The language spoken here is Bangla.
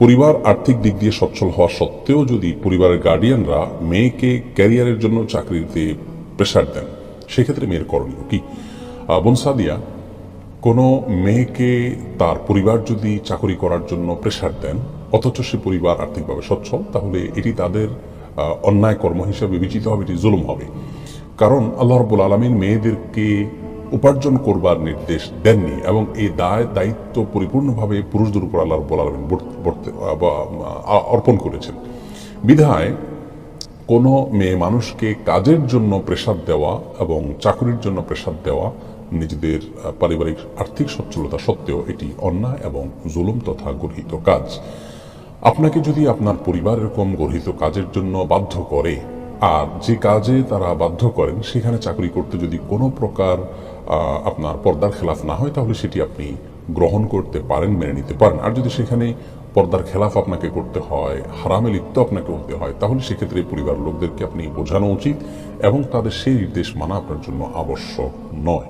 পরিবার আর্থিক দিক দিয়ে সচ্ছল হওয়া সত্ত্বেও যদি পরিবারের গার্ডিয়ানরা মেয়েকে ক্যারিয়ারের জন্য চাকরিতে প্রেশার দেন, সেক্ষেত্রে মেয়ের করণীয় কি? বনসাদিয়া, কোনো মেয়েকে তার পরিবার যদি চাকরি করার জন্য প্রেশার দেন, অথচ সে পরিবার আর্থিকভাবে সচ্ছল, তাহলে এটি তাদের অন্যায় কর্ম হিসেবে বিবেচিত হবে, এটি জুলুম হবে। কারণ আল্লাহ রব্বুল আলমিন মেয়েদেরকে উপার্জন করবার নির্দেশ দেননি এবং এই দায়, দায়িত্ব পরিপূর্ণভাবে পুরুষদের উপর আল্লাহ রব্বুল আলমিন অর্পণ করেছেন। বিধায় কোনো মেয়ে মানুষকে কাজের জন্য প্রেশার দেওয়া এবং চাকরির জন্য প্রেশার দেওয়া নিজেদের পারিবারিক আর্থিক সচ্ছলতা সত্ত্বেও এটি অন্যায় এবং জুলুম তথা গর্হিত কাজ। আপনাকে যদি আপনার পরিবার এরকম গর্হিত কাজের জন্য বাধ্য করে আর যে কাজে তারা বাধ্য করেন, সেখানে চাকরি করতে যদি কোনো প্রকার আপনার পর্দার খেলাফ না হয়, তাহলে সেটি আপনি গ্রহণ করতে পারেন, মেনে নিতে পারেন। আর যদি সেখানে পর্দার খেলাফ আপনাকে করতে হয়, হারামে লিপ্ত আপনাকে হতে হয়, তাহলে সেক্ষেত্রে পরিবার লোকদেরকে আপনি বোঝানো উচিত এবং তাদের সেই নির্দেশ মানা আপনার জন্য আবশ্যক নয়।